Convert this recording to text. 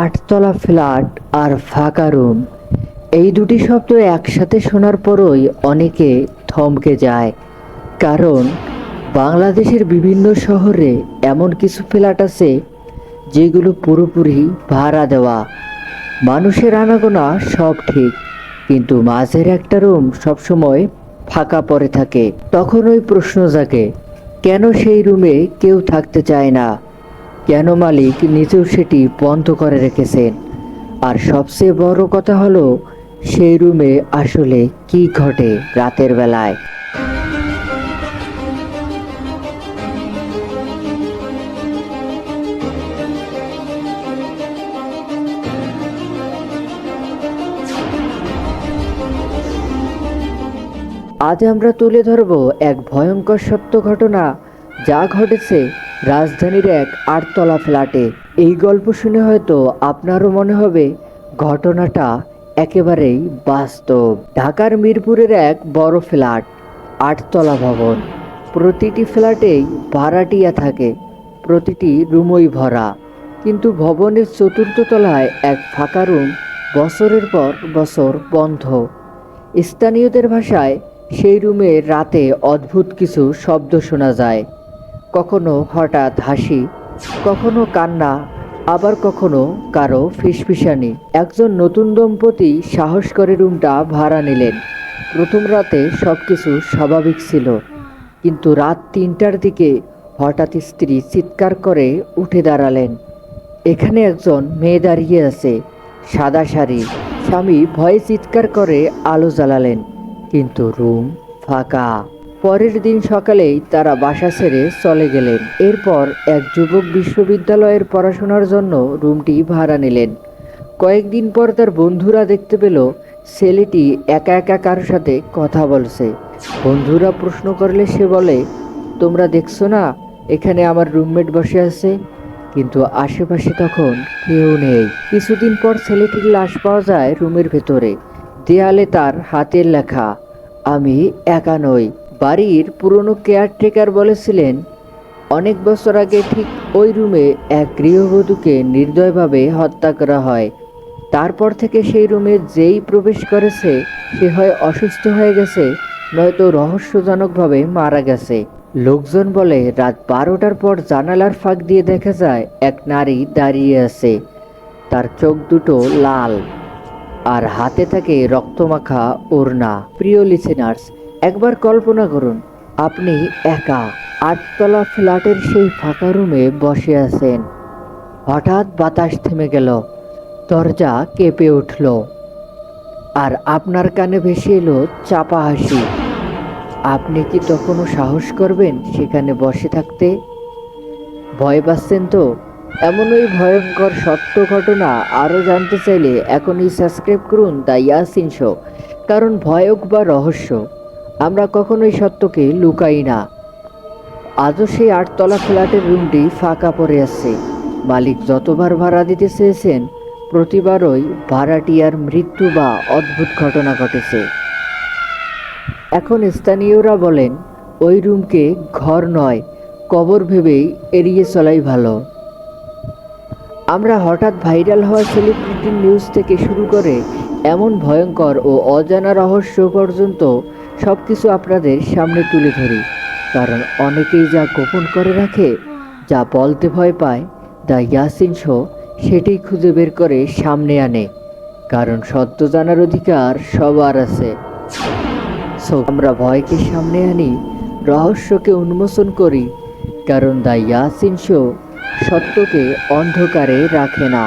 আটতলা flat আর ফাঁকা room. এই দুটি শব্দ একসাথে শোনার পরই অনেকে থমকে যায়। কারণ, বাংলাদেশের বিভিন্ন শহরে এমন কিছু ফ্ল্যাট আছে, যেগুলো পুরোপুরি ভাড়া দেওয়া। মানুষের আনাগোনা সব ঠিক, কিন্তু মাঝের একটা রুম সবসময় ফাঁকা পড়ে থাকে। তখন ওই প্রশ্ন জাগে, কেন সেই রুমে কেউ থাকতে চায় না? কেন মালিক নিজেও সেটি বন্ধ করে রেখেছেন? আর সবচেয়ে বড় কথা হলো, সেই রুমে আসলে কি ঘটে রাতের বেলায়? আজ আমরা তুলে ধরব এক ভয়ঙ্কর সত্য ঘটনা যা ঘটেছে রাজধানীর এক আটতলা ফ্ল্যাটে। এই গল্প শুনে হয়তো আপনারও মনে হবে, ঘটনাটা একেবারেই বাস্তব। ঢাকার মিরপুরের এক বড় ফ্ল্যাট, আটতলা ভবন। প্রতিটি ফ্ল্যাটেই ভাড়াটিয়া থাকে, প্রতিটি রুমই ভরা। কিন্তু ভবনের চতুর্থ তলায় এক ফাঁকা রুম বছরের পর বছর বন্ধ। স্থানীয়দের ভাষায় সেই রুমে রাতে অদ্ভুত কিছু শব্দ শোনা যায়। কখনো হঠাৎ হাসি, কখনো কান্না, আবার কখনো কারও ফিসফিসানি। একজন নতুন দম্পতি সাহস করে রুমটা ভাড়া নিলেন। প্রথম রাতে সব কিছু স্বাভাবিক ছিল, কিন্তু রাত তিনটার দিকে হঠাৎ স্ত্রী চিৎকার করে উঠে দাঁড়ালেন। এখানে একজন মেয়ে দাঁড়িয়ে আছে, সাদা শাড়ি। স্বামী ভয়ে চিৎকার করে আলো জ্বালালেন, কিন্তু রুম ফাঁকা। পরের দিন সকালেই তারা বাসা ছেড়ে চলে গেলেন। এরপর এক যুবক বিশ্ববিদ্যালয়ের পড়াশোনার জন্য রুমটি ভাড়া নিলেন। কয়েকদিন পর তার বন্ধুরা দেখতে পেল, ছেলেটি একা একা কারোর সাথে কথা বলছে। বন্ধুরা প্রশ্ন করলে সে বলে, তোমরা দেখছ না, এখানে আমার রুমমেট বসে আছে। কিন্তু আশেপাশে তখন কেউ নেই। কিছুদিন পর ছেলেটির লাশ পাওয়া যায় রুমের ভেতরে। দেয়ালে তার হাতের লেখা, আমি একা নই। বাড়ির পুরনো কেয়ারটেকার বলেছিলেন, অনেক বছর আগে ঠিক ওই রুমে এক গৃহবধূকে নির্দয়ভাবে হত্যা করা হয়। তারপর থেকে সেই রুমে যেই প্রবেশ করেছে, সে হয় অসুস্থ হয়ে গেছে, নয়তো রহস্যজনকভাবে মারা গেছে। লোকজন বলে, রাত বারোটার পর জানালার ফাঁক দিয়ে দেখা যায়, এক নারী দাঁড়িয়ে আছে। তার চোখ দুটো লাল আর হাতে থাকে রক্তমাখা ওড়না। প্রিয় লিসেনার্স একবার কল্পনা করুন, আপনি একা আটতলা ফ্ল্যাটের সেই ফাঁকা রুমে বসে আছেন। হঠাৎ বাতাস থেমে গেল, দরজা কেঁপে উঠল, আর আপনার কানে ভেসে এলো চাপা হাসি। আপনি কি তখনও সাহস করবেন সেখানে বসে থাকতে? ভয় পাচ্ছেন তো? এমনই ভয়ঙ্কর সত্য ঘটনা আরও জানতে চাইলে এখনই সাবস্ক্রাইব করুন দ্য ইয়াসিন শো, কারণ ভয়ক বা রহস্য। আমরা কখনোই সত্যকে লুকাই না। আজও সেই আটতলা ফ্ল্যাটের রুমটি ফাঁকা পড়ে আছে। মালিক যতবার ভাড়া দিতে চেয়েছেন, প্রতিবারই ভাড়াটিয়ার মৃত্যু বা অদ্ভুত ঘটনা ঘটেছে। এখন স্থানীয়রা বলেন, ওই রুমকে ঘর নয়, কবর ভেবেই এড়িয়ে চলাই ভালো। আমরা হঠাৎ ভাইরাল হওয়া সেলিব্রিটি নিউজ থেকে শুরু করে এমন ভয়ঙ্কর ও অজানা রহস্য পর্যন্ত সব কিছু আপনাদের সামনে তুলে ধরি। কারণ অনেকেই যা গোপন করে রাখে, যা বলতে ভয় পায় দ্য ইয়াসিন শো সেটাই খুঁজে বের করে সামনে আনে। কারণ সত্য জানার অধিকার সবার আছে। সো আমরা ভয়কে সামনে আনি, রহস্যকে উন্মোচন করি, কারণ দ্য ইয়াসিন শো সত্যকে অন্ধকারে রাখে না।